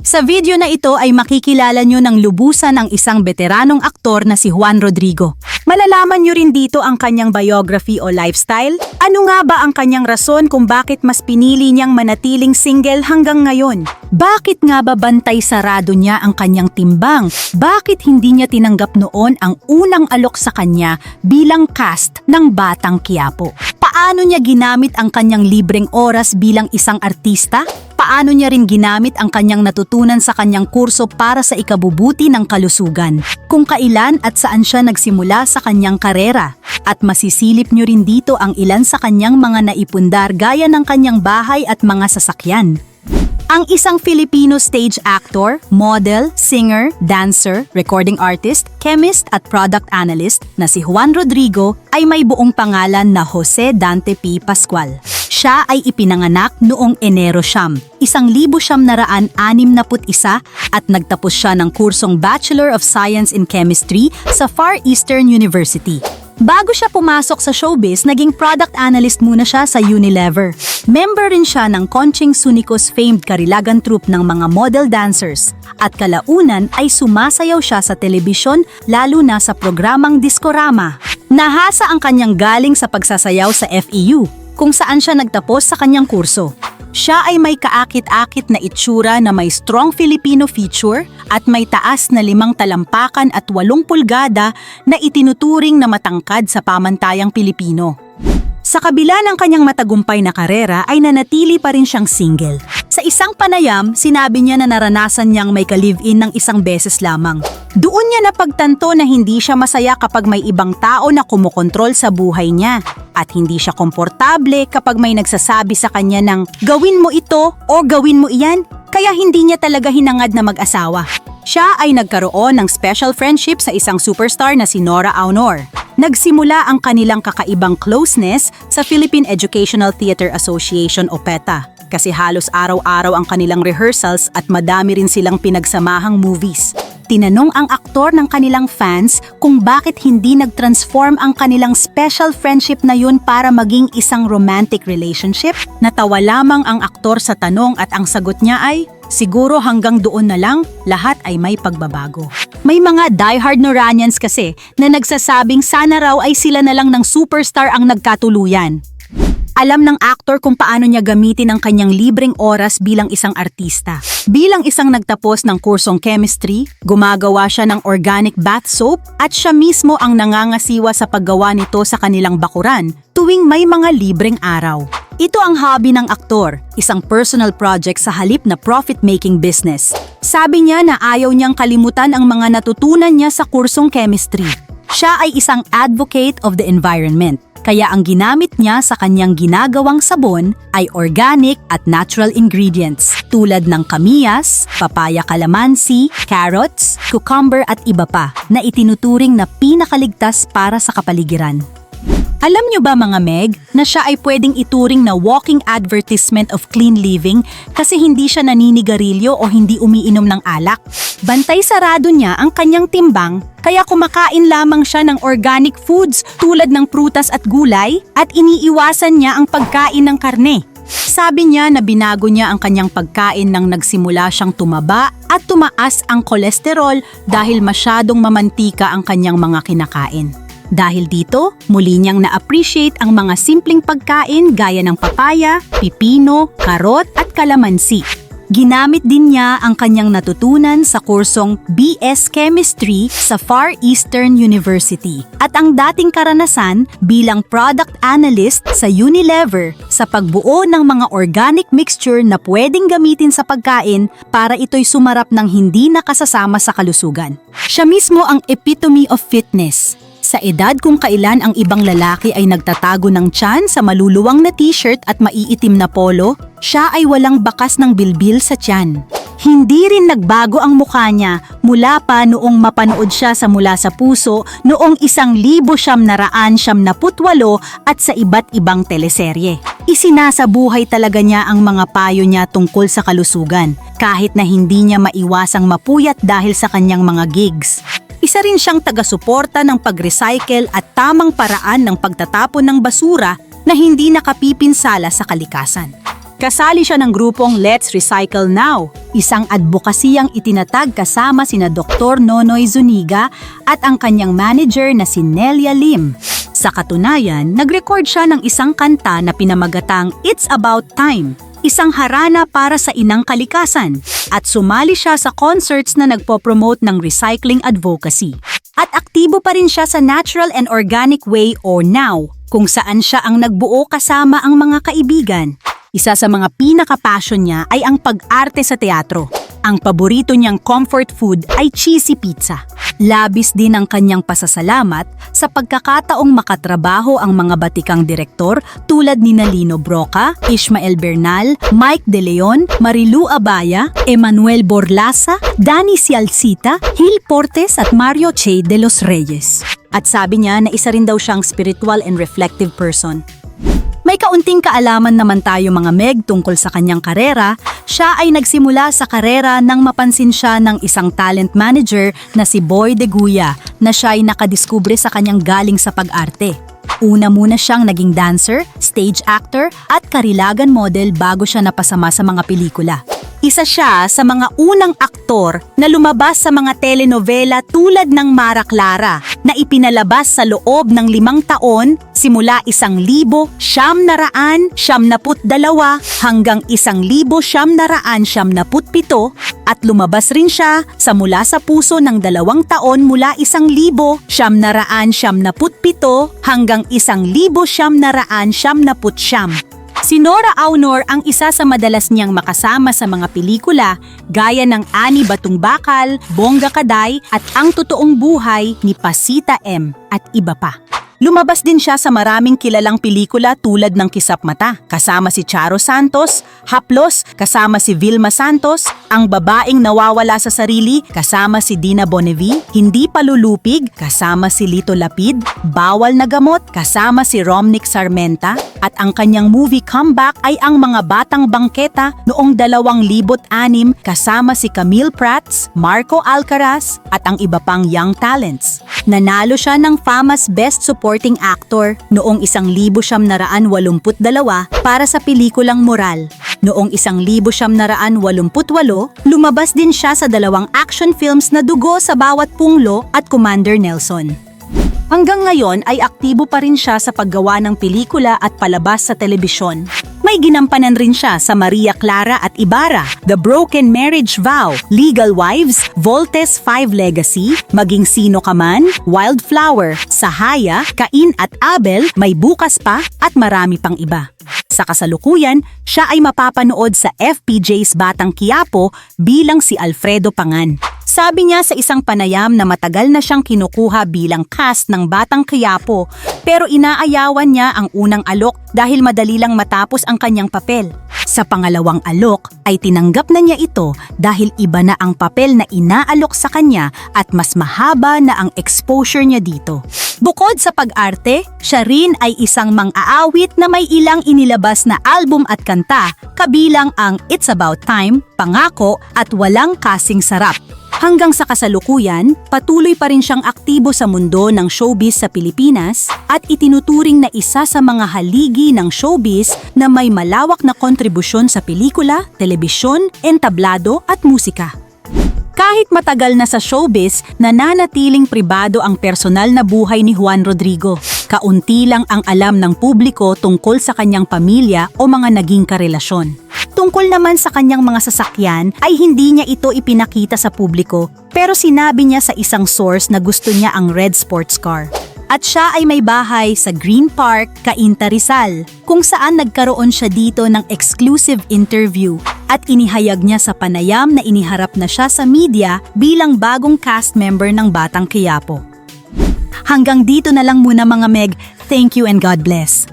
Sa video na ito ay makikilala nyo ng lubusan ang isang veteranong aktor na si Juan Rodrigo. Malalaman nyo rin dito ang kanyang biography o lifestyle. Ano nga ba ang kanyang rason kung bakit mas pinili niyang manatiling single hanggang ngayon? Bakit nga ba bantay sarado niya ang kanyang timbang? Bakit hindi niya tinanggap noon ang unang alok sa kanya bilang cast ng Batang Quiapo? Paano niya ginamit ang kanyang libreng oras bilang isang artista? Paano niya rin ginamit ang kanyang natutunan sa kanyang kurso para sa ikabubuti ng kalusugan? Kung kailan at saan siya nagsimula sa kanyang karera? At masisilip niyo rin dito ang ilan sa kanyang mga naipundar gaya ng kanyang bahay at mga sasakyan. Ang isang Filipino stage actor, model, singer, dancer, recording artist, chemist at product analyst na si Juan Rodrigo ay may buong pangalan na Jose Dante P. Pascual. Siya ay ipinanganak noong Enero siyam, isang libo siyam naraan anim na put isa at nagtapos siya ng kursong Bachelor of Science in Chemistry sa Far Eastern University. Bago siya pumasok sa showbiz, naging product analyst muna siya sa Unilever. Member rin siya ng Conching Sunicos famed Karilagan troupe ng mga model dancers. At kalaunan ay sumasayaw siya sa telebisyon lalo na sa programang Discorama. Nahasa ang kanyang galing sa pagsasayaw sa FEU, kung saan siya nagtapos sa kanyang kurso. Siya ay may kaakit-akit na itsura na may strong Filipino feature at may taas na limang talampakan at walong pulgada na itinuturing na matangkad sa pamantayang Pilipino. Sa kabila ng kanyang matagumpay na karera ay nanatili pa rin siyang single. Sa isang panayam, sinabi niya na naranasan niyang may ka-live-in ng isang beses lamang. Doon niya napagtanto na hindi siya masaya kapag may ibang tao na kumokontrol sa buhay niya at hindi siya komportable kapag may nagsasabi sa kanya ng gawin mo ito o gawin mo iyan kaya hindi niya talaga hinangad na mag-asawa. Siya ay nagkaroon ng special friendship sa isang superstar na si Nora Aunor. Nagsimula ang kanilang kakaibang closeness sa Philippine Educational Theater Association o PETA kasi halos araw-araw ang kanilang rehearsals at madami rin silang pinagsamahang movies. Tinanong ang aktor ng kanilang fans kung bakit hindi nag-transform ang kanilang special friendship na yun para maging isang romantic relationship. Natawa lamang ang aktor sa tanong at ang sagot niya ay, siguro hanggang doon na lang, lahat ay may pagbabago. May mga diehard Noranians kasi na nagsasabing sana raw ay sila na lang ng superstar ang nagkatuluyan. Alam ng aktor kung paano niya gamitin ang kanyang libreng oras bilang isang artista. Bilang isang nagtapos ng kursong chemistry, gumagawa siya ng organic bath soap at siya mismo ang nangangasiwa sa paggawa nito sa kanilang bakuran tuwing may mga libreng araw. Ito ang hobby ng aktor, isang personal project sa halip na profit-making business. Sabi niya na ayaw niyang kalimutan ang mga natutunan niya sa kursong chemistry. Siya ay isang advocate of the environment. Kaya ang ginamit niya sa kanyang ginagawang sabon ay organic at natural ingredients tulad ng kamiyas, papaya kalamansi, carrots, cucumber at iba pa na itinuturing na pinakaligtas para sa kapaligiran. Alam niyo ba mga Meg na siya ay pwedeng ituring na walking advertisement of clean living kasi hindi siya naninigarilyo o hindi umiinom ng alak? Bantay sarado niya ang kanyang timbang kaya kumakain lamang siya ng organic foods tulad ng prutas at gulay at iniiwasan niya ang pagkain ng karne. Sabi niya na binago niya ang kanyang pagkain nang nagsimula siyang tumaba at tumaas ang kolesterol dahil masyadong mamantika ang kanyang mga kinakain. Dahil dito, muli niyang na-appreciate ang mga simpleng pagkain gaya ng papaya, pipino, karot at kalamansi. Ginamit din niya ang kanyang natutunan sa kursong BS Chemistry sa Far Eastern University at ang dating karanasan bilang product analyst sa Unilever sa pagbuo ng mga organic mixture na pwedeng gamitin sa pagkain para ito'y sumarap ng hindi nakasasama sa kalusugan. Siya mismo ang epitome of fitness sa edad kung kailan ang ibang lalaki ay nagtatago ng tiyan sa maluluwang na t-shirt at maiitim na polo, siya ay walang bakas ng bilbil sa tiyan. Hindi rin nagbago ang mukha niya mula pa noong mapanood siya sa Mula sa Puso noong isang libo siyam na raan siyam na putwalo at sa iba't ibang teleserye. Isinasabuhay talaga niya ang mga payo niya tungkol sa kalusugan kahit na hindi niya maiwasang mapuyat dahil sa kanyang mga gigs. Isa rin siyang taga-suporta ng pag-recycle at tamang paraan ng pagtatapon ng basura na hindi nakapipinsala sa kalikasan. Kasali siya ng grupong Let's Recycle Now, isang advokasiyang itinatag kasama sina Dr. Nonoy Zuniga at ang kanyang manager na si Nelia Lim. Sa katunayan, nag-record siya ng isang kanta na pinamagatang It's About Time, isang harana para sa inang kalikasan at sumali siya sa concerts na nagpo-promote ng recycling advocacy. At aktibo pa rin siya sa Natural and Organic Way or NOW, kung saan siya ang nagbuo kasama ang mga kaibigan. Isa sa mga pinaka-passion niya ay ang pag-arte sa teatro. Ang paborito niyang comfort food ay cheesy pizza. Labis din ang kanyang pasasalamat sa pagkakataong makatrabaho ang mga batikang direktor tulad ni Nalino Broca, Ishmael Bernal, Mike De Leon, Marilu Abaya, Emmanuel Borlasa, Danny Cialcita, Gil Portes at Mario Che de los Reyes. At sabi niya na isa rin daw siyang spiritual and reflective person. Kaunting kaalaman naman tayo mga Meg tungkol sa kanyang karera. Siya ay nagsimula sa karera nang mapansin siya ng isang talent manager na si Boy De Guya na siya ay nakadiskubre sa kanyang galing sa pag-arte. Una muna siyang naging dancer, stage actor at karilagan model bago siya napasama sa mga pelikula. Isa siya sa mga unang aktor na lumabas sa mga telenovela tulad ng Mara Clara na ipinalabas sa loob ng limang taon simula isang libo siyam na raan siyam naput dalawa hanggang isang libo siyam na raan siyam naput pito at lumabas rin siya sa mula sa puso ng dalawang taon mula isang libo siyam na raan siyam naput pito hanggang isang libo siyam na raan siyam naput siyam. Si Nora Aunor ang isa sa madalas niyang makasama sa mga pelikula gaya ng Ani Batong Bakal, Bongga Kaday at Ang Totoong Buhay ni Pasita M at iba pa. Lumabas din siya sa maraming kilalang pelikula tulad ng Kisap Mata, kasama si Charo Santos, Haplos, kasama si Vilma Santos, Ang Babaeng Nawawala sa Sarili, kasama si Dina Bonevi, Hindi Palulupig, kasama si Lito Lapid, Bawal na Gamot, kasama si Romnick Sarmenta, at ang kanyang movie comeback ay ang mga batang bangketa noong 2006 kasama si Camille Prats, Marco Alcaraz at ang iba pang young talents. Nanalo siya ng FAMAS Best Supporting Actor noong 1982 para sa pelikulang Moral. Noong 1988, lumabas din siya sa dalawang action films na Dugo sa Bawat Punglo at Commander Nelson. Hanggang ngayon ay aktibo pa rin siya sa paggawa ng pelikula at palabas sa telebisyon. May ginampanan rin siya sa Maria Clara at Ibarra, The Broken Marriage Vow, Legal Wives, Voltes 5 Legacy, Maging Sino Ka Man, Wildflower, Sahaya, Cain at Abel, May Bukas Pa at marami pang iba. Sa kasalukuyan, siya ay mapapanood sa FPJ's Batang Quiapo bilang si Alfredo Pangan. Sabi niya sa isang panayam na matagal na siyang kinukuha bilang cast ng Batang Quiapo pero inaayawan niya ang unang alok dahil madali lang matapos ang kanyang papel. Sa pangalawang alok ay tinanggap na niya ito dahil iba na ang papel na inaalok sa kanya at mas mahaba na ang exposure niya dito. Bukod sa pag-arte, siya rin ay isang mang-aawit na may ilang inilabas na album at kanta, kabilang ang It's About Time, Pangako at Walang Kasing Sarap. Hanggang sa kasalukuyan, patuloy pa rin siyang aktibo sa mundo ng showbiz sa Pilipinas at itinuturing na isa sa mga haligi ng showbiz na may malawak na kontribusyon sa pelikula, telebisyon, entablado at musika. Kahit matagal na sa showbiz, nananatiling pribado ang personal na buhay ni Juan Rodrigo. Kaunti lang ang alam ng publiko tungkol sa kanyang pamilya o mga naging karelasyon. Tungkol naman sa kanyang mga sasakyan ay hindi niya ito ipinakita sa publiko pero sinabi niya sa isang source na gusto niya ang red sports car. At siya ay may bahay sa Green Park, Cainta Rizal, kung saan nagkaroon siya dito ng exclusive interview at inihayag niya sa panayam na iniharap na siya sa media bilang bagong cast member ng Batang Quiapo. Hanggang dito na lang muna mga Meg, thank you and God bless.